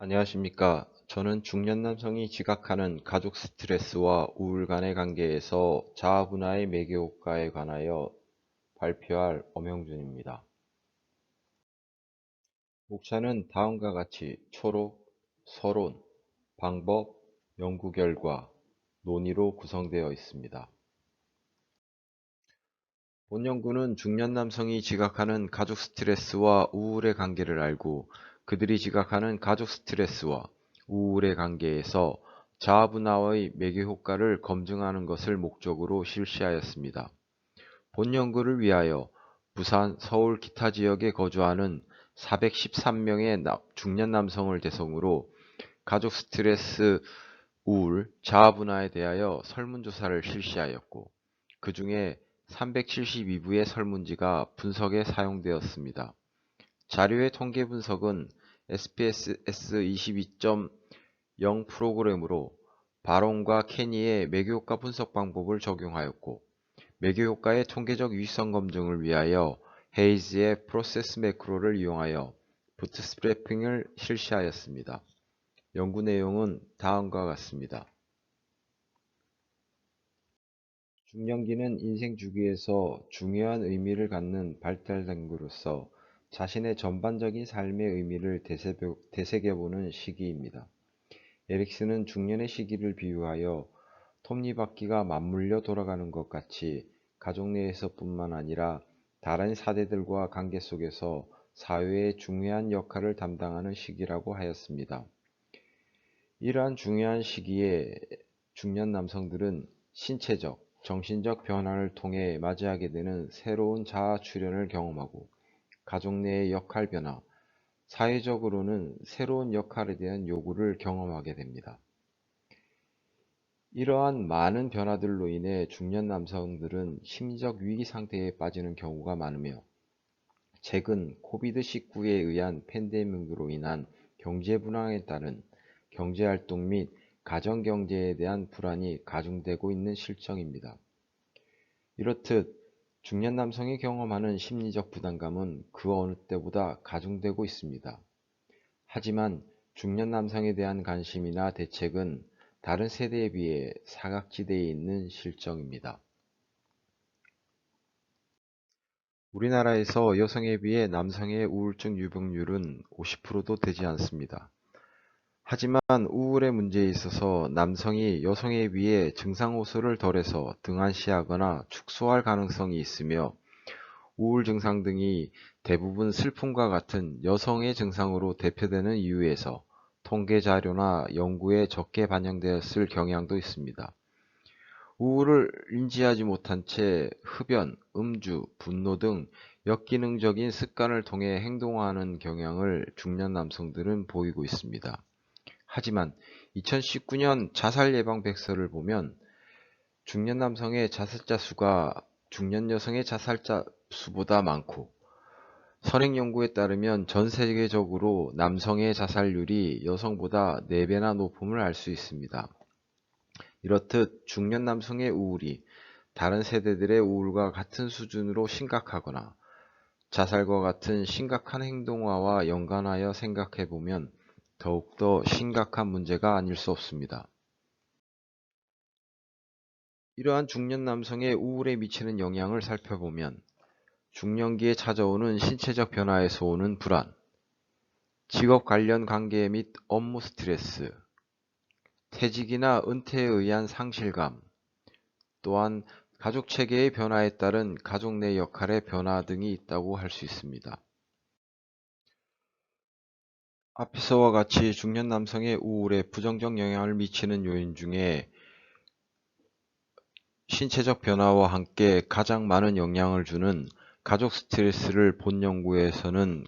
안녕하십니까. 저는 중년 남성이 지각하는 가족 스트레스와 우울 간의 관계에서 자아분화의 매개 효과에 관하여 발표할 엄영준입니다. 목차는 다음과 같이 초록, 서론, 방법, 연구 결과, 논의로 구성되어 있습니다. 본 연구는 중년 남성이 지각하는 가족 스트레스와 우울의 관계를 알고 그들이 지각하는 가족 스트레스와 우울의 관계에서 자아분화의 매개 효과를 검증하는 것을 목적으로 실시하였습니다. 본 연구를 위하여 부산, 서울 기타 지역에 거주하는 413명의 중년 남성을 대상으로 가족 스트레스, 우울, 자아분화에 대하여 설문조사를 실시하였고 그 중에 372부의 설문지가 분석에 사용되었습니다. 자료의 통계 분석은 SPSS 22.0 프로그램으로 바론과 케니의 매교효과 분석 방법을 적용하였고 매교효과의 통계적 유의성 검증을 위하여 헤이즈의 프로세스 매크로를 이용하여 부트스트래핑을 실시하였습니다. 연구 내용은 다음과 같습니다. 중년기는 인생 주기에서 중요한 의미를 갖는 발달 단계로서 자신의 전반적인 삶의 의미를 되새겨보는 시기입니다. 에릭스는 중년의 시기를 비유하여 톱니바퀴가 맞물려 돌아가는 것 같이 가족 내에서뿐만 아니라 다른 사대들과 관계 속에서 사회의 중요한 역할을 담당하는 시기라고 하였습니다. 이러한 중요한 시기에 중년 남성들은 신체적, 정신적 변화를 통해 맞이하게 되는 새로운 자아 출현을 경험하고 가족 내의 역할 변화, 사회적으로는 새로운 역할에 대한 요구를 경험하게 됩니다. 이러한 많은 변화들로 인해 중년 남성들은 심리적 위기 상태에 빠지는 경우가 많으며 최근 코비드19에 의한 팬데믹으로 인한 경제 불황에 따른 경제활동 및 가정경제에 대한 불안이 가중되고 있는 실정입니다. 이렇듯 중년 남성이 경험하는 심리적 부담감은 그 어느 때보다 가중되고 있습니다. 하지만 중년 남성에 대한 관심이나 대책은 다른 세대에 비해 사각지대에 있는 실정입니다. 우리나라에서 여성에 비해 남성의 우울증 유병률은 50%도 되지 않습니다. 하지만 우울의 문제에 있어서 남성이 여성에 비해 증상 호소를 덜해서 등한시하거나 축소할 가능성이 있으며 우울 증상 등이 대부분 슬픔과 같은 여성의 증상으로 대표되는 이유에서 통계 자료나 연구에 적게 반영되었을 경향도 있습니다. 우울을 인지하지 못한 채 흡연, 음주, 분노 등 역기능적인 습관을 통해 행동하는 경향을 중년 남성들은 보이고 있습니다. 하지만 2019년 자살 예방 백서를 보면 중년 남성의 자살자 수가 중년 여성의 자살자 수보다 많고 선행 연구에 따르면 전 세계적으로 남성의 자살률이 여성보다 4배나 높음을 알 수 있습니다. 이렇듯 중년 남성의 우울이 다른 세대들의 우울과 같은 수준으로 심각하거나 자살과 같은 심각한 행동화와 연관하여 생각해보면 더욱더 심각한 문제가 아닐 수 없습니다. 이러한 중년 남성의 우울에 미치는 영향을 살펴보면 중년기에 찾아오는 신체적 변화에서 오는 불안, 직업 관련 관계 및 업무 스트레스, 퇴직이나 은퇴에 의한 상실감, 또한 가족 체계의 변화에 따른 가족 내 역할의 변화 등이 있다고 할 수 있습니다. 앞에서와 같이 중년 남성의 우울에 부정적 영향을 미치는 요인 중에 신체적 변화와 함께 가장 많은 영향을 주는 가족 스트레스를 본 연구에서는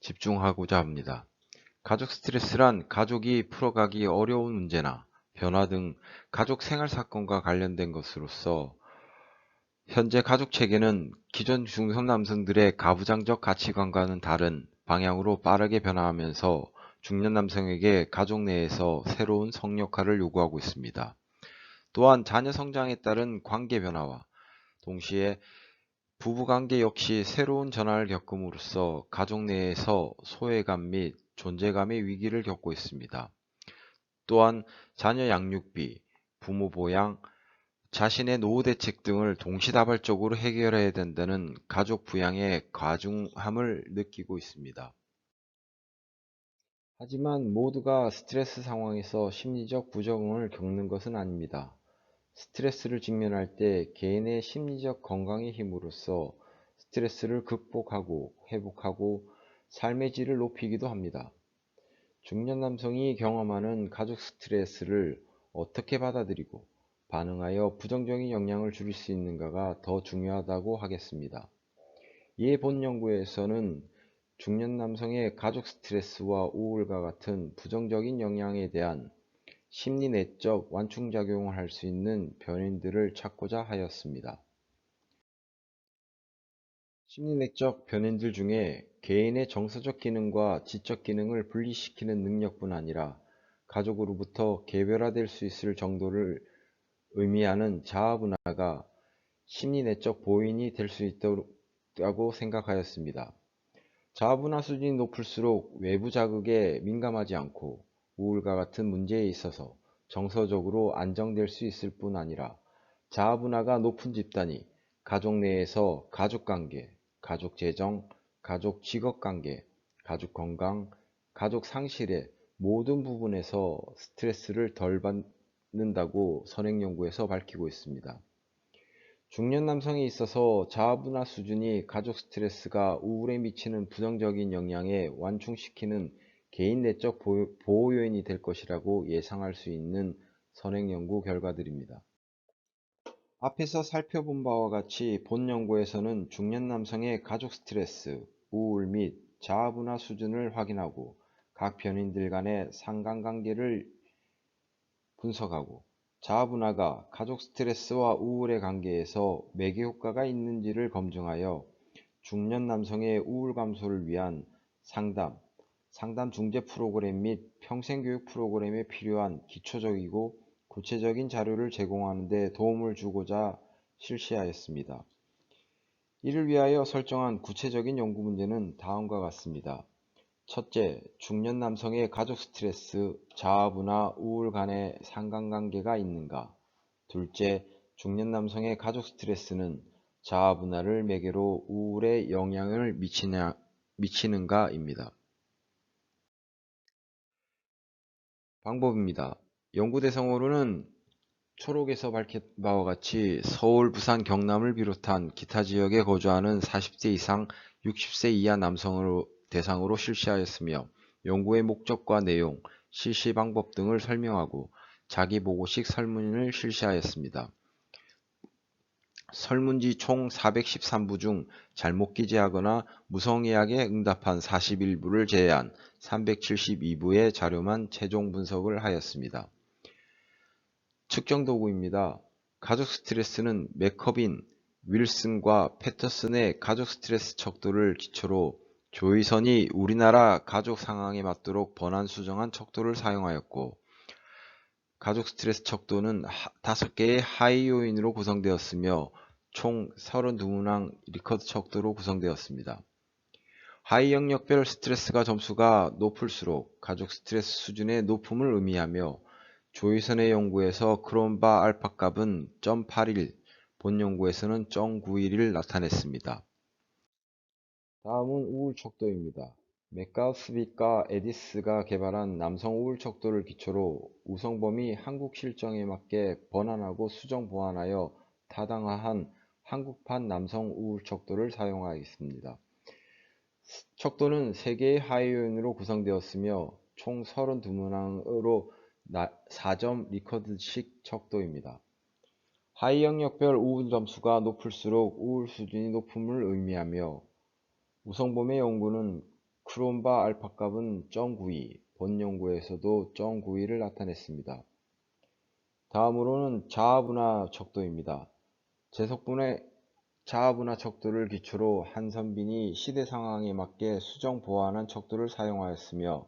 집중하고자 합니다. 가족 스트레스란 가족이 풀어가기 어려운 문제나 변화 등 가족 생활 사건과 관련된 것으로서 현재 가족 체계는 기존 중성 남성들의 가부장적 가치관과는 다른 방향으로 빠르게 변화하면서 중년 남성에게 가족 내에서 새로운 성 역할을 요구하고 있습니다. 또한 자녀 성장에 따른 관계 변화와 동시에 부부 관계 역시 새로운 전환을 겪음으로써 가족 내에서 소외감 및 존재감의 위기를 겪고 있습니다. 또한 자녀 양육비, 부모 보양, 자신의 노후 대책 등을 동시다발적으로 해결해야 된다는 가족 부양의 과중함을 느끼고 있습니다. 하지만 모두가 스트레스 상황에서 심리적 부적응을 겪는 것은 아닙니다. 스트레스를 직면할 때 개인의 심리적 건강의 힘으로써 스트레스를 극복하고 회복하고 삶의 질을 높이기도 합니다. 중년 남성이 경험하는 가족 스트레스를 어떻게 받아들이고 반응하여 부정적인 영향을 줄일 수 있는가가 더 중요하다고 하겠습니다. 이에 본 연구에서는 중년 남성의 가족 스트레스와 우울과 같은 부정적인 영향에 대한 심리 내적 완충작용을 할 수 있는 변인들을 찾고자 하였습니다. 심리 내적 변인들 중에 개인의 정서적 기능과 지적 기능을 분리시키는 능력뿐 아니라 가족으로부터 개별화될 수 있을 정도를 의미하는 자아 분화가 심리 내적 보인이 될 수 있다고 생각하였습니다. 자아 분화 수준이 높을수록 외부 자극에 민감하지 않고 우울과 같은 문제에 있어서 정서적으로 안정될 수 있을 뿐 아니라 자아 분화가 높은 집단이 가족 내에서 가족 관계, 가족 재정, 가족 직업 관계, 가족 건강, 가족 상실의 모든 부분에서 스트레스를 덜 받 는다고 선행연구에서 밝히고 있습니다. 중년 남성에 있어서 자아분화 수준이 가족 스트레스가 우울에 미치는 부정적인 영향에 완충시키는 개인 내적 보호 요인이 될 것이라고 예상할 수 있는 선행 연구 결과들입니다. 앞에서 살펴본 바와 같이 본 연구에서는 중년 남성의 가족 스트레스, 우울 및 자아분화 수준을 확인하고 각 변인들 간의 상관관계를 분석하고 자아 분화가 가족 스트레스와 우울의 관계에서 매개 효과가 있는지를 검증하여 중년 남성의 우울 감소를 위한 상담, 상담 중재 프로그램 및 평생 교육 프로그램에 필요한 기초적이고 구체적인 자료를 제공하는 데 도움을 주고자 실시하였습니다. 이를 위하여 설정한 구체적인 연구 문제는 다음과 같습니다. 첫째, 중년 남성의 가족 스트레스, 자아분화, 우울 간의 상관관계가 있는가? 둘째, 중년 남성의 가족 스트레스는 자아분화를 매개로 우울에 영향을 미치냐, 미치는가입니다. 방법입니다. 연구 대상으로는 초록에서 밝힌 바와 같이 서울, 부산, 경남을 비롯한 기타 지역에 거주하는 40세 이상 60세 이하 남성으로 대상으로 실시하였으며 연구의 목적과 내용, 실시 방법 등을 설명하고 자기보고식 설문을 실시하였습니다. 설문지 총 413부 중 잘못 기재하거나 무성의하게 응답한 41부를 제외한 372부의 자료만 최종 분석을 하였습니다. 측정 도구입니다. 가족 스트레스는 맥커빈, 윌슨과 패터슨의 가족 스트레스 척도를 기초로 조이선이 우리나라 가족 상황에 맞도록 번안 수정한 척도를 사용하였고 가족 스트레스 척도는 5개의 하위 요인으로 구성되었으며 총 32문항 리커드 척도로 구성되었습니다. 하위 영역별 스트레스가 점수가 높을수록 가족 스트레스 수준의 높음을 의미하며 조이선의 연구에서 크롬바 알파 값은 0.81, 본 연구에서는 0.91을 나타냈습니다. 다음은 우울 척도입니다. 맥가스빗과 에디스가 개발한 남성 우울 척도를 기초로 우성범위 한국 실정에 맞게 번안하고 수정 보완하여 타당화한 한국판 남성 우울 척도를 사용하겠습니다. 척도는 3개의 하위 요인으로 구성되었으며 총 32문항으로 4점 리커드식 척도입니다. 하위 영역별 우울 점수가 높을수록 우울 수준이 높음을 의미하며 우성범의 연구는 크롬바 알파 값은 0.92, 본 연구에서도 0.92를 나타냈습니다. 다음으로는 자아분화 척도입니다. 제석분의 자아분화 척도를 기초로 한선빈이 시대 상황에 맞게 수정 보완한 척도를 사용하였으며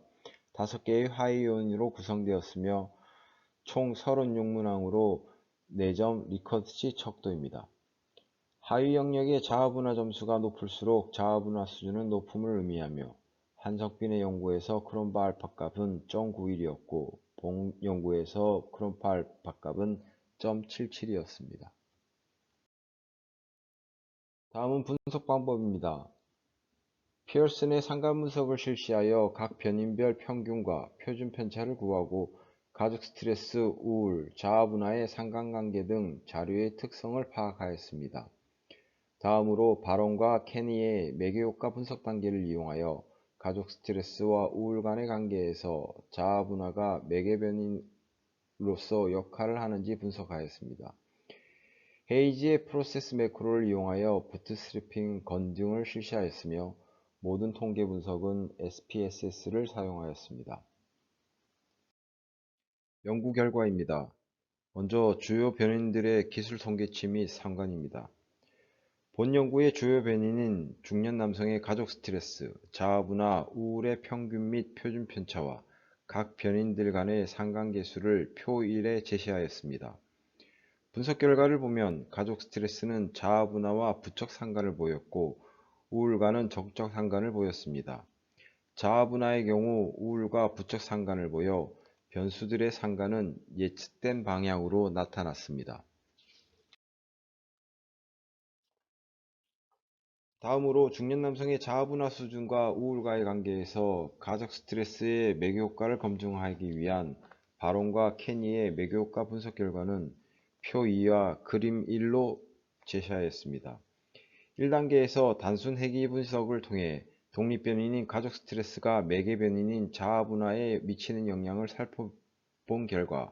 5개의 하위 요인으로 구성되었으며 총 36문항으로 4점 리커드시 척도입니다. 하위 영역의 자아분화 점수가 높을수록 자아분화 수준은 높음을 의미하며 한석빈의 연구에서 크롬바 알파 값은 0.91이었고 본 연구에서 크롬파 알파 값은 0.77이었습니다. 다음은 분석 방법입니다. 피어슨의 상관 분석을 실시하여 각 변인별 평균과 표준 편차를 구하고 가족 스트레스, 우울, 자아 분화의 상관관계 등 자료의 특성을 파악하였습니다. 다음으로 바론과 케니의 매개효과 분석 단계를 이용하여 가족 스트레스와 우울 간의 관계에서 자아 분화가 매개변인으로서 역할을 하는지 분석하였습니다. 헤이지의 프로세스 매크로를 이용하여 부트스트래핑 건증을 실시하였으며 모든 통계 분석은 SPSS를 사용하였습니다. 연구 결과입니다. 먼저 주요 변인들의 기술 통계치 및 상관입니다. 본 연구의 주요 변인은 중년 남성의 가족 스트레스, 자아분화, 우울의 평균 및 표준 편차와 각 변인들 간의 상관계 수를 표 1에 제시하였습니다. 분석 결과를 보면 가족 스트레스는 자아분화와 부척 상관을 보였고 우울과는 적적 상관을 보였습니다. 자아분화의 경우 우울과 부척 상관을 보여 변수들의 상관은 예측된 방향으로 나타났습니다. 다음으로 중년 남성의 자아분화 수준과 우울과의 관계에서 가족 스트레스의 매교 효과를 검증하기 위한 바론과 케니의 매교 효과 분석 결과는 표 2와 그림 1로 제시하였습니다. 1단계에서 단순 회귀 분석을 통해 독립변인인 가족 스트레스가 매개변인인 자아분화에 미치는 영향을 살펴본 결과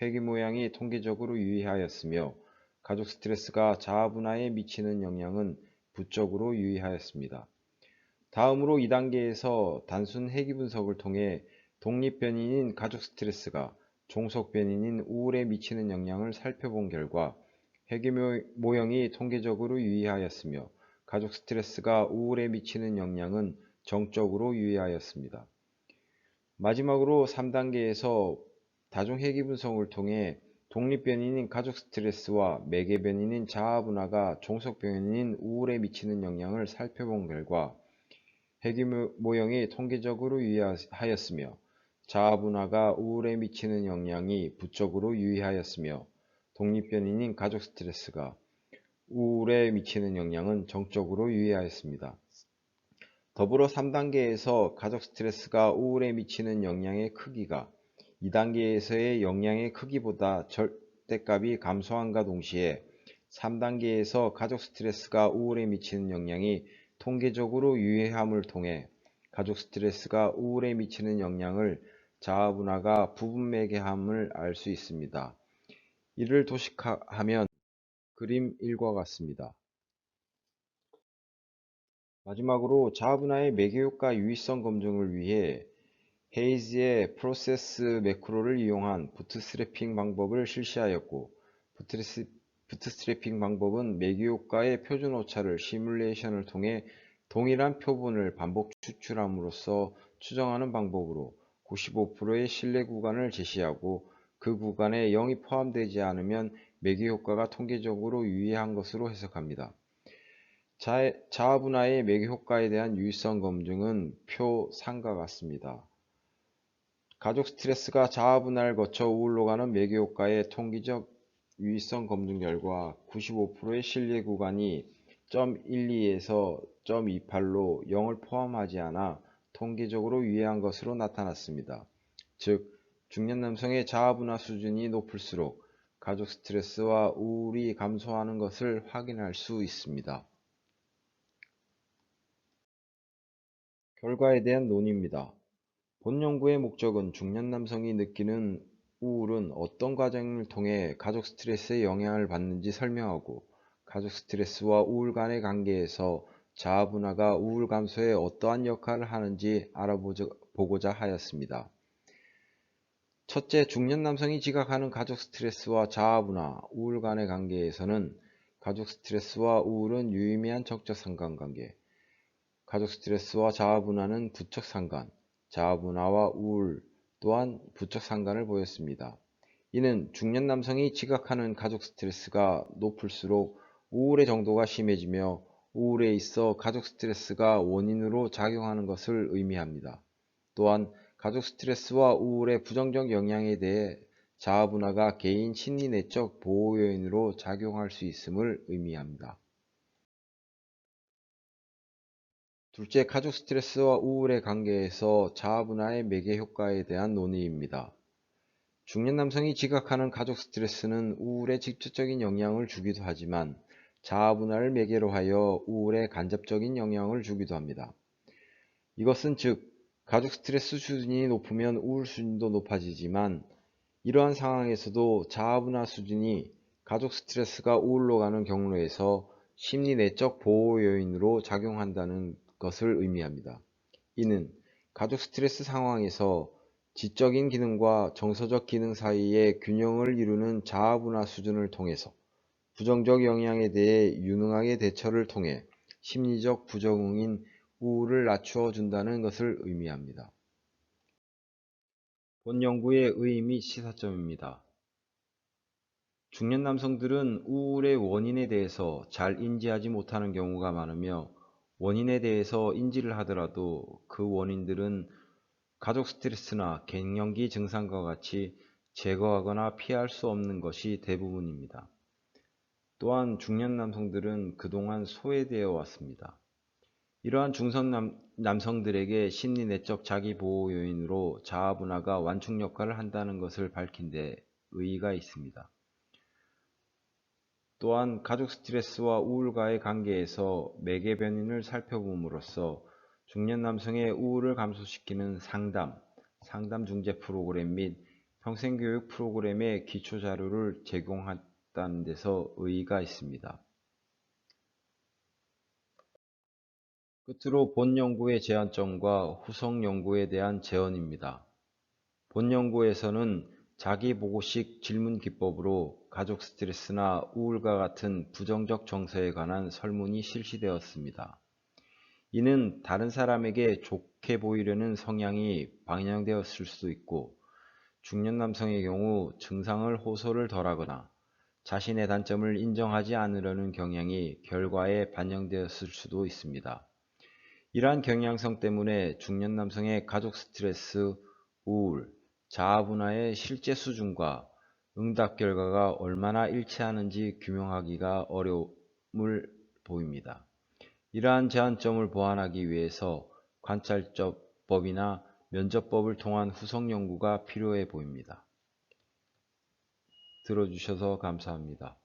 회귀 모양이 통계적으로 유의하였으며 가족 스트레스가 자아분화에 미치는 영향은 부적으로 유의하였습니다. 다음으로 2단계에서 단순 해기 분석을 통해 독립 변인인 가족 스트레스가 종속 변인인 우울에 미치는 영향을 살펴본 결과 해기 모형이 통계적으로 유의하였으며 가족 스트레스가 우울에 미치는 영향은 정적으로 유의하였습니다. 마지막으로 3단계에서 다중회귀 분석을 통해 독립변인인 가족 스트레스와 매개변인인 자아분화가 종속변인인 우울에 미치는 영향을 살펴본 결과 회귀 모형이 통계적으로 유의하였으며 자아분화가 우울에 미치는 영향이 부적으로 유의하였으며 독립변인인 가족 스트레스가 우울에 미치는 영향은 정적으로 유의하였습니다. 더불어 3단계에서 가족 스트레스가 우울에 미치는 영향의 크기가 2단계에서의 영향의 크기보다 절대값이 감소함과 동시에 3단계에서 가족 스트레스가 우울에 미치는 영향이 통계적으로 유의함을 통해 가족 스트레스가 우울에 미치는 영향을 자아분화가 부분매개함을 알 수 있습니다. 이를 도식하면 그림 1과 같습니다. 마지막으로 자아분화의 매개효과 유의성 검증을 위해 헤이즈의 프로세스 매크로를 이용한 부트스트래핑 방법을 실시하였고 부트스트래핑 방법은 매개효과의 표준 오차를 시뮬레이션을 통해 동일한 표본을 반복 추출함으로써 추정하는 방법으로 95%의 신뢰 구간을 제시하고 그 구간에 0이 포함되지 않으면 매개효과가 통계적으로 유의한 것으로 해석합니다. 자아분화의 매개효과에 대한 유의성 검증은 표 3과 같습니다. 가족 스트레스가 자아분할을 거쳐 우울로 가는 매개 효과의 통계적 유의성 검증 결과 95%의 신뢰 구간이 0.12에서 0.28로 0을 포함하지 않아 통계적으로 유의한 것으로 나타났습니다. 즉, 중년 남성의 자아분화 수준이 높을수록 가족 스트레스와 우울이 감소하는 것을 확인할 수 있습니다. 결과에 대한 논의입니다. 본 연구의 목적은 중년 남성이 느끼는 우울은 어떤 과정을 통해 가족 스트레스에 영향을 받는지 설명하고 가족 스트레스와 우울 간의 관계에서 자아 분화가 우울 감소에 어떠한 역할을 하는지 알아보고자 하였습니다. 첫째, 중년 남성이 지각하는 가족 스트레스와 자아 분화, 우울 간의 관계에서는 가족 스트레스와 우울은 유의미한 적적 상관관계, 가족 스트레스와 자아 분화는 부적 상관, 자아분화와 우울 또한 부적 상관을 보였습니다. 이는 중년 남성이 지각하는 가족 스트레스가 높을수록 우울의 정도가 심해지며 우울에 있어 가족 스트레스가 원인으로 작용하는 것을 의미합니다. 또한 가족 스트레스와 우울의 부정적 영향에 대해 자아분화가 개인 심리 내적 보호 요인으로 작용할 수 있음을 의미합니다. 둘째, 가족 스트레스와 우울의 관계에서 자아분화의 매개 효과에 대한 논의입니다. 중년 남성이 지각하는 가족 스트레스는 우울에 직접적인 영향을 주기도 하지만 자아분화를 매개로 하여 우울에 간접적인 영향을 주기도 합니다. 이것은 즉 가족 스트레스 수준이 높으면 우울 수준도 높아지지만 이러한 상황에서도 자아분화 수준이 가족 스트레스가 우울로 가는 경로에서 심리 내적 보호 요인으로 작용한다는 것을 의미합니다. 이는 가족 스트레스 상황에서 지적인 기능과 정서적 기능 사이의 균형을 이루는 자아분화 수준을 통해서 부정적 영향에 대해 유능하게 대처를 통해 심리적 부적응인 우울을 낮추어 준다는 것을 의미합니다. 본 연구의 의의 및 시사점입니다. 중년 남성들은 우울의 원인에 대해서 잘 인지하지 못하는 경우가 많으며 원인에 대해서 인지를 하더라도 그 원인들은 가족 스트레스나 갱년기 증상과 같이 제거하거나 피할 수 없는 것이 대부분입니다. 또한 중년 남성들은 그동안 소외되어 왔습니다. 이러한 중성 남, 남성들에게 심리 내적 자기 보호 요인으로 자아 분화가 완충 역할을 한다는 것을 밝힌 데 의의가 있습니다. 또한 가족 스트레스와 우울과의 관계에서 매개 변인을 살펴봄으로써 중년 남성의 우울을 감소시키는 상담, 상담 중재 프로그램 및 평생교육 프로그램의 기초 자료를 제공한 있다는 데서 의의가 있습니다. 끝으로 본 연구의 제한점과 후속 연구에 대한 제언입니다. 본 연구에서는 자기보고식 질문 기법으로 가족 스트레스나 우울과 같은 부정적 정서에 관한 설문이 실시되었습니다. 이는 다른 사람에게 좋게 보이려는 성향이 방향되었을 수도 있고 중년 남성의 경우 증상을 호소를 덜하거나 자신의 단점을 인정하지 않으려는 경향이 결과에 반영되었을 수도 있습니다. 이러한 경향성 때문에 중년 남성의 가족 스트레스, 우울, 자아분화의 실제 수준과 응답 결과가 얼마나 일치하는지 규명하기가 어려움을 보입니다. 이러한 제한점을 보완하기 위해서 관찰법이나 면접법을 통한 후속 연구가 필요해 보입니다. 들어주셔서 감사합니다.